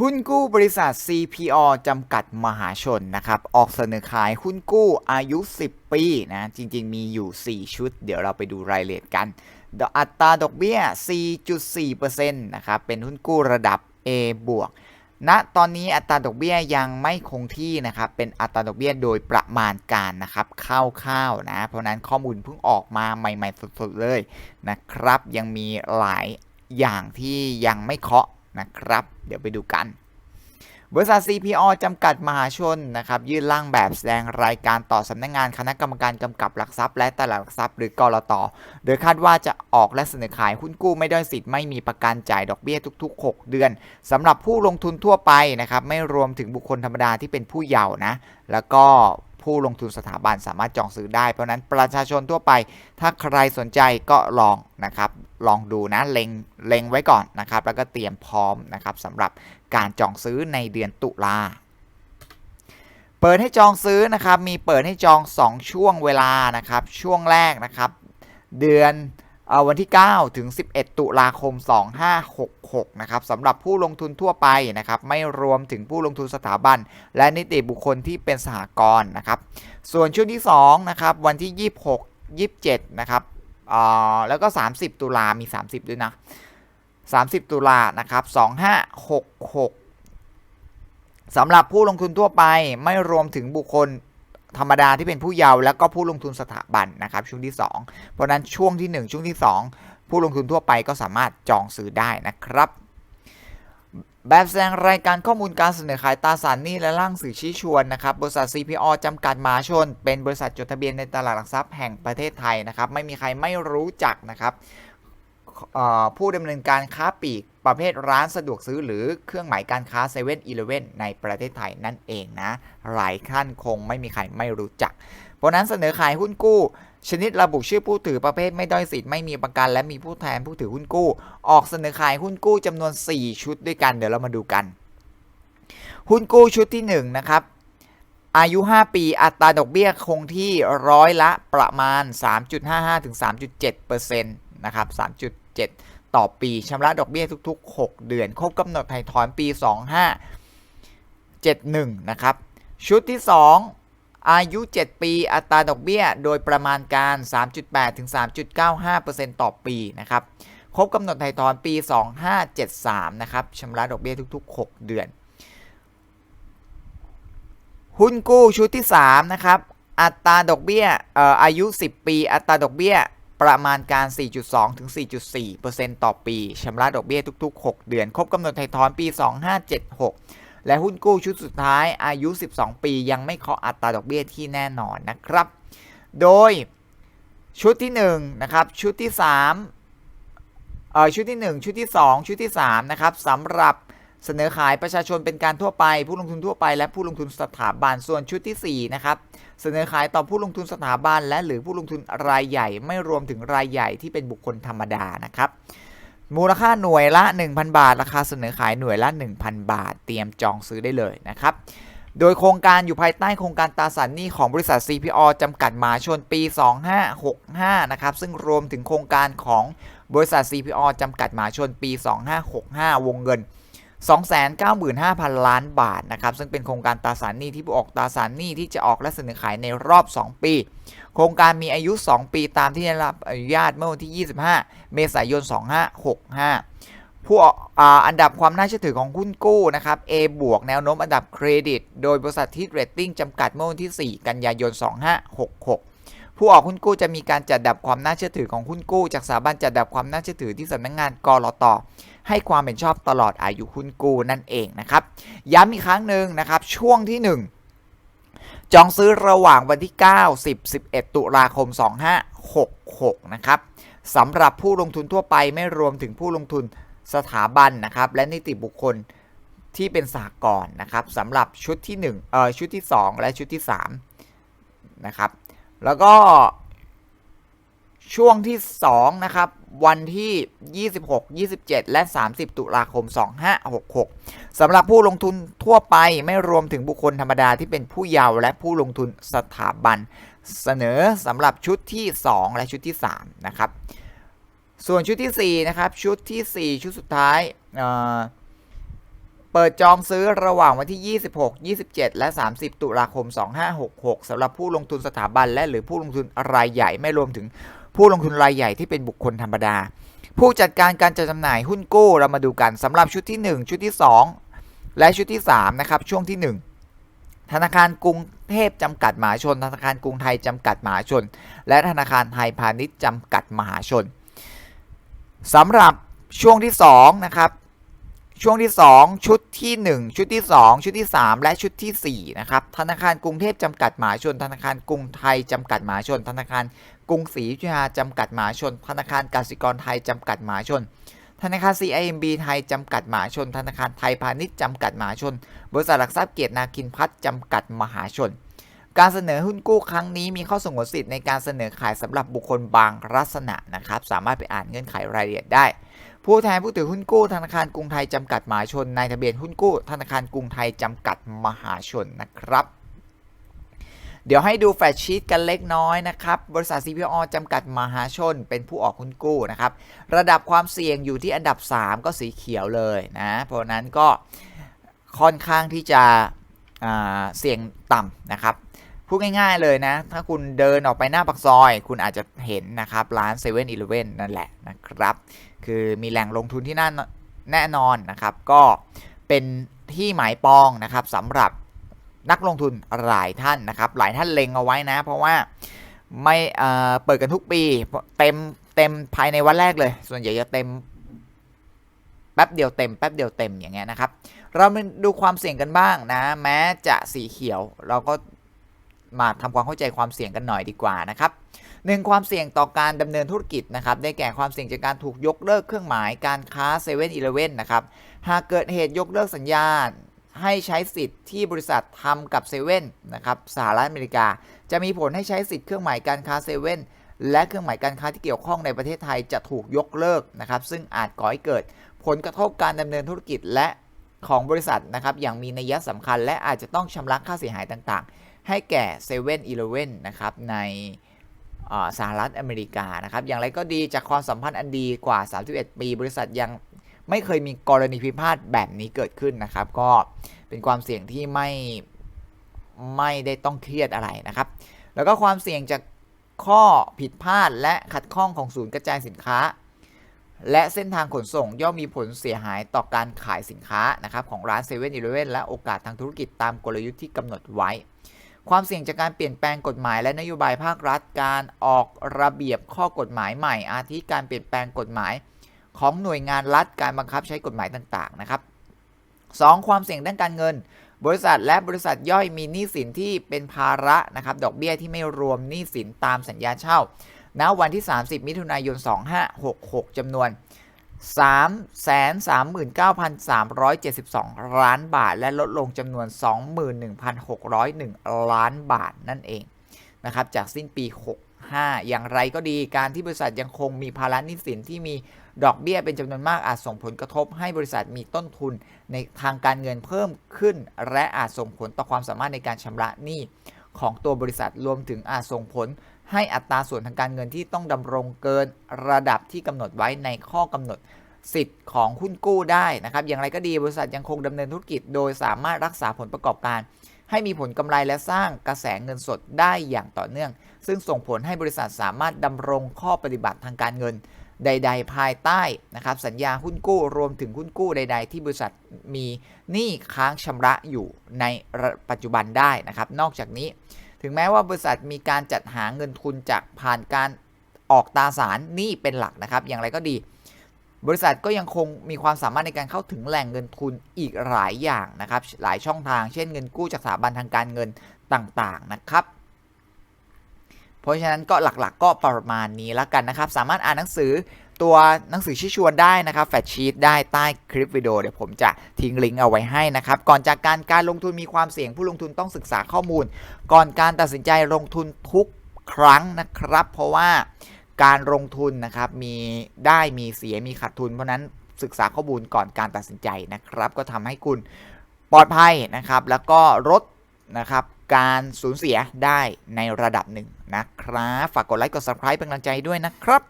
หุ้นกู้บริษัท CPO จำกัดมหาชนนะครับ ออกเสนอขายหุ้นกู้อายุ 10 ปีนะ จริง ๆ มีอยู่ 4 ชุด เดี๋ยวเราไปดูรายละเอียดกันอัตราดอกเบี้ย 4.4%นะครับ เป็นหุ้นกู้ระดับ A บวกณตอนนี้อัตราดอกเบี้ยยังไม่คงที่นะครับ เป็นอัตราดอกเบี้ยโดยประมาณการนะครับคร่าวๆนะ เพราะนั้นข้อมูลเพิ่งออกมาใหม่ ๆสดๆเลยนะครับ ยังมีหลายอย่างที่ยังไม่เคาะ นะครับ เดี๋ยวไปดูกัน บริษัท CPO จำกัดมหาชนนะครับยื่นร่างแบบแสดงรายการต่อสำนักงงานคณะกรรมการกำกับหลักทรัพย์ และตลาดหลักทรัพย์หรือกรตโดยคาดว่าจะออกและเสนอขายหุ้นกู้ไม่ได้สิทธิ์ไม่มีประกันจ่ายดอกเบี้ยทุก ๆ 6 เดือนสำหรับผู้ลงทุนทั่วไปนะครับไม่รวมถึงบุคคลธรรมดาที่เป็นผู้เยาว์นะแล้วก็ ผู้ลงทุนสถาบันสามารถจองซื้อได้ เพราะนั้นประชาชนทั่วไป ถ้าใครสนใจก็ลองนะครับ ลองดูนะเล็งเล็งไว้ก่อนนะครับ แล้วก็เตรียมพร้อมนะครับสำหรับการจองซื้อในเดือนตุลาเปิดให้จองซื้อนะครับ มีเปิดให้จอง 2 ช่วงเวลานะครับ ช่วงแรกนะครับ เดือน วันที่ 9 ถึง 11 ตุลาคม 2566 นะครับสำหรับผู้ลงทุนทั่วไปนะครับ ไม่รวมถึงผู้ลงทุนสถาบัน และนิติบุคคลที่เป็นสหกรณ์นะครับ ส่วนช่วงที่ 2 นะครับ วันที่ 26 27 นะครับแล้วก็ 30 ตุลามี 30 ด้วยนะ 30 ตุลานะครับ 2566สำหรับผู้ลงทุนทั่วไปไม่รวมถึงบุคคล ธรรมดาที่เป็นผู้เยาว์แล้วก็ผู้ลงทุนสถาบันนะครับช่วงที่ 2 เพราะนั้นช่วงที่ 1 ช่วงที่ 2 ผู้ลงทุนทั่วไปก็สามารถจองซื้อได้นะครับ แบบแสดงรายการข้อมูลการเสนอขายตราสารหนี้และร่างสื่อชี้ชวนนะครับบริษัท CPO จำกัดมหาชน เป็นบริษัทจดทะเบียนในตลาดหลักทรัพย์แห่งประเทศไทยนะครับไม่มีใครไม่รู้จักนะครับ ผู้ดำเนินการค้าปลีกประเภทร้านสะดวกซื้อหรือเครื่องหมายการค้า7 e เ e ่ e อในประเทศไทยนั่นเองนะ หลายท่านคงไม่มีใครไม่รู้จัก เพราะฉะนั้นเสนอขายหุ้นกู้ ชนิดระบุชื่อผู้ถือประเภทไม่ด้อยสิทธิ์ไม่มีประกัน และมีผู้แทนผู้ถือหุ้นกู้ ออกเสนอขายหุ้นกู้จำนวน 4 ชุดด้วยกันเดี๋ยวเรามาดูกัน หุ้นกู้ชุดที่1นะครับอายุ 5 ปี อัตราดอกเบี้ยคงที่ร้อยละประมาณ 3.55ถึง3.7%นะครับ 7 ต่อปีชำระดอกเบี้ยทุก ๆ 6 เดือน ครบกำหนดไถ่ถอนปี 2571 นะครับ ชุดที่ 2 อายุ 7 ปี อัตราดอกเบี้ย โดยประมาณการ 3.8 ถึง 3.95%ต่อปีนะครับครบกำหนดไถ่ถอนปี 2573 นะครับชำระดอกเบี้ยทุก ๆ 6 เดือน หุ้นกู้ชุดที่ 3 นะครับ อัตราดอกเบี้ยอออายุ 10 ปี อัตราดอกเบี้ย ประมาณการ 4.2 ถึง 4.4%ต่อปีชำระดอกเบี้ยทุก ๆ 6 เดือน ครบกำหนดไถ่ถอนปี 2576 และหุ้นกู้ชุดสุดท้ายอายุ 12 ปียังไม่เคาะอัตราดอกเบี้ยที่แน่นอนนะครับ โดยชุดที่1นะครับชุดที่3เอ่อชุดที่ 1 ชุดที่ 2 ชุดที่3นะครับสำหรับ เสนอขายประชาชนเป็นการทั่วไป ผู้ลงทุนทั่วไป และผู้ลงทุนสถาบันส่วนชุดที่4นะครับเสนอขายต่อผู้ลงทุนสถาบันและหรือผู้ลงทุนรายใหญ่ ไม่รวมถึงรายใหญ่ที่เป็นบุคคลธรรมดานะครับมูลค่าหน่วยละ 1,000 บาท ราคาเสนอขายหน่วยละ 1,000 บาท เตรียมจองซื้อได้เลยนะครับโดยโครงการอยู่ภายใต้โครงการตราสารหนี้ของบริษัท CPO จำกัดมหาชนปี 2565 นะครับ ซึ่งรวมถึงโครงการของบริษัท CPO จำกัดมหาชนปี 2565 วงเงิน 295,000 ล้านบาทนะครับซึ่งเป็นโครงการตราสารหนี้ที่ผู้ออกตราสารหนี้ที่จะออกและเสนอขายในรอบ 2 ปี โครงการมีอายุ 2 ปีตามที่ได้รับอนุญาตเมื่อวันที่ 25 เมษายน 2565 ผู้อ,อันดับความน่าเชื่อถือของหุ้นกู้นะครับ A บวกแนวโน้มอันดับเครดิต โดยบริษัททิดเรตติ้งจำกัดเมื่อวันที่ 4 กันยายน 2566ผู้ออกหุ้นกู้จะมีการจัดอันดับความน่าเชื่อถือของหุ้นกู้ จากสถาบันจัดอันดับความน่าเชื่อถือที่สำนักงงานกรอต ให้ความเป็นชอบตลอดอายุหุ้นกู้นั่นเองนะครับย้ำอีกครั้งหนึ่งนะครับช่วงที่ 1จองซื้อระหว่างวันที่ 9 10 11 ตุลาคม 2566 นะครับสำหรับผู้ลงทุนทั่วไปไม่รวมถึงผู้ลงทุนสถาบันนะครับ และนิติบุคคลที่เป็นสหกรณ์นะครับสำหรับชุดที่1เอ่อชุดที่ 2 และชุดที่3นะครับ แล้วก็ ช่วงที่ 2 นะครับ วันที่ 26 27 และ 30 ตุลาคม 2566 สำหรับผู้ลงทุนทั่วไปไม่รวมถึงบุคคลธรรมดาที่เป็นผู้เยาว์และผู้ลงทุนสถาบัน เสนอสำหรับชุดที่ 2 และชุดที่ 3 นะครับ ส่วนชุดที่ 4 นะครับ ชุดที่ 4 ชุดสุดท้ายเเปิดจองซื้อระหว่างวันที่ 26 27 และ 30 ตุลาคม 2566 สำหรับผู้ลงทุนสถาบันและหรือผู้ลงทุนรายใหญ่ไม่รวมถึง ผู้ลงทุนรายใหญ่ที่เป็นบุคคลธรรมดา ผู้จัดการการจัดจำหน่ายหุ้นกู้เรามาดูกันสำหรับชุดที่ 1 ชุดที่ 2 และชุดที่ 3 นะครับ ช่วงที่ 1ธนาคารกรุงเทพจำกัดมหาชน ธนาคารกรุงไทยจำกัดมหาชน และธนาคารไทยพาณิชย์จำกัดมหาชนสำหรับช่วงที่2นะครับ ช่วงที่ 2 ชุดที่ 1 ชุดที่ 2 ชุดที่ 3 และชุดทีสี่ 4 นะครับ ธนาคารกรุงเทพจำกัดหมาชน ธนาคารกรุงไทยจำกัดหมาชน ธนาคารกรุงศรีอยุธยาจำกัดหมาชน ธนาคารกสิกรไทยจำกัดหมาชน ธนาคาร CIMB ไทยจำกัดหมาชน ธนาคารไทยพาณิชย์จำกัดหมาชน บริษัทหลักทรัพย์เกียรตินาคินพัฒน์จำกัดมหาชน การเสนอหุ้นกู้ครั้งนี้มีข้อสงวนสิทธิ์ในการเสนอขายสำหรับบุคคลบางลักษณะนะครับ สามารถไปอ่านเงื่อนไขรายละเอียดได้ ผู้แทนผู้ถือหุ้นกู้ธนาคารกรุงไทยจำกัดมหาชนนายทะเบียนหุ้นกู้ธนาคารกรุงไทยจำกัดมหาชนนะครับเดี๋ยวให้ดูแฟชชีตกันเล็กน้อยนะครับ บริษัท CPO จำกัดมหาชนเป็นผู้ออกหุ้นกู้นะครับ ระดับความเสี่ยงอยู่ที่อันดับ 3 ก็สีเขียวเลยนะ เพราะนั้นก็ค่อนข้างที่จะ เสี่ยงต่ำนะครับพูดง่ายๆเลยนะ ถ้าคุณเดินออกไปหน้าปากซอย คุณอาจจะเห็นนะครับร้าน7 e เ e ่ e อนั่นแหละนะครับ คือมีแหล่งลงทุนที่นั่นแน่นอนนะครับ ก็เป็นที่หมายปองนะครับสำหรับนักลงทุนหลายท่านนะครับ หลายท่านเล็งเอาไว้นะ เพราะว่าไม่เเปิดกันทุกปีเต็มเต็มภายในวันแรกเลย ส่วนใหญ่จะเต็มแป๊บเดียวเต็มแป๊บเดียวเต็มอย่างเงี้ยนะครับ เรามาดูความเสี่ยงกันบ้างนะ แม้จะสีเขียวเราก็มาทำความเข้าใจความเสี่ยงกันหน่อยดีกว่านะครับหนึ่งความเสี่ยงต่อการดำเนินธุรกิจนะครับ ได้แก่ความเสี่ยงจากการถูกยกเลิกเครื่องหมายการค้า7 e เ e ่ e อนะครับ หากเกิดเหตุยกเลิกสัญญาณให้ใช้สิทธิ์ที่บริษัททำกับเซเว่นนะครับสหรัฐอเมริกา จะมีผลให้ใช้สิทธิ์เครื่องหมายการค้าเซเว่นและเครื่องหมายการค้าที่เกี่ยวข้องในประเทศไทยจะถูกยกเลิกนะครับ ซึ่งอาจก่อให้เกิดผลกระทบการดำเนินธุรกิจและ ของบริษัทนะครับอย่างมีนัยสำคัญ และอาจจะต้องชำระค่าเสียหายต่างๆ ให้แก่7 e เ e ่ e อนะครับในสหรัฐอเมริกานะครับอย่างไรก็ดีจากความสัมพันธ์อันดีกว่า 31 ปี บริษัทยังไม่เคยมีกรณีพิพาทแบบนี้เกิดขึ้นนะครับ ก็เป็นความเสี่ยงที่ไม่ไม่ได้ต้องเครียดอะไรนะครับ แล้วก็ความเสี่ยงจากข้อผิดพลาดและขัดข้องของศูนย์กระจายสินค้า และเส้นทางขนส่งย่อมมีผลเสียหายต่อการขายสินค้านะครับของร้านเซเว่นอีเลเว่นและโอกาสทางธุรกิจตามกลยุทธ์ที่กำหนดไว้ ความเสี่ยงจากการเปลี่ยนแปลงกฎหมาย และนโยบายภาครัฐการออกระเบียบข้อกฎหมายใหม่ อาทิการเปลี่ยนแปลงกฎหมาย ของหน่วยงานรัฐการบังคับใช้กฎหมายต่างๆนะครับ 2. ความเสี่ยงด้านการเงิน บริษัทและบริษัทย่อยมีหนี้สินที่เป็นภาระนะครับดอกเบี้ยที่ไม่รวมหนี้สินตามสัญญาเช่า ณวันที่ 30 มิถุนายน 2566จำนวน 339,372 ล้านบาท และลดลงจำนวน 21,601 ล้านบาทนั่นเองนะครับจากสิ้นปี 65 อย่างไรก็ดีการที่บริษัทยังคงมีภาระหนี้สินที่มีดอกเบี้ยเป็นจำนวนมากอาจส่งผลกระทบให้บริษัทมีต้นทุนในทางการเงินเพิ่มขึ้น และอาจส่งผลต่อความสามารถในการชำระหนี้ของตัวบริษัทรวมถึงอาจส่งผล ให้อัตราส่วนทางการเงินที่ต้องดำรงเกินระดับที่กำหนดไว้ในข้อกำหนดสิทธิ์ของหุ้นกู้ได้นะครับ อย่างไรก็ดีบริษัทยังคงดำเนินธุรกิจ โดยสามารถรักษาผลประกอบการ ให้มีผลกำไรและสร้างกระแสเงินสดได้อย่างต่อเนื่อง ซึ่งส่งผลให้บริษัทสามารถดำรงข้อปฏิบัติทางการเงินใด ๆ ภายใต้นะครับสัญญาหุ้นกู้รวมถึงหุ้นกู้ใด ๆ ที่บริษัทมีหนี้ค้างชำระอยู่ในปัจจุบันได้นะครับ นอกจากนี้ ถึงแม้ว่าบริษัทมีการจัดหาเงินทุนจากผ่านการออกตราสารนี้เป็นหลักนะครับ อย่างไรก็ดี บริษัทก็ยังคงมีความสามารถในการเข้าถึงแหล่งเงินทุนอีกหลายอย่างนะครับ หลายช่องทางเช่นเงินกู้จากสถาบันทางการเงินต่างๆนะครับ เพราะฉะนั้นก็หลักๆก็ประมาณนี้แล้วกันนะครับ สามารถอ่านหนังสือ ตัวหนังสือชี้ชวนได้นะครับแฟชชีตได้ใต้คลิปวิดีโอเดี๋ยวผมจะทิ้งลิงก์เอาไว้ให้นะครับ ก่อนจากการการลงทุนมีความเสี่ยงผู้ลงทุนต้องศึกษาข้อมูล ก่อนการตัดสินใจลงทุนทุกครั้งนะครับ เพราะว่าการลงทุนนะครับมีได้มีเสียมีขาดทุน เพราะนั้นศึกษาข้อมูลก่อนการตัดสินใจนะครับ ก็ทำให้คุณปลอดภัยนะครับ แล้วก็ลดนะครับการสูญเสียได้ในระดับหนึ่งนะครับ ฝากกดไลค์กด subscribe เป็นกำลังใจด้วยนะครับ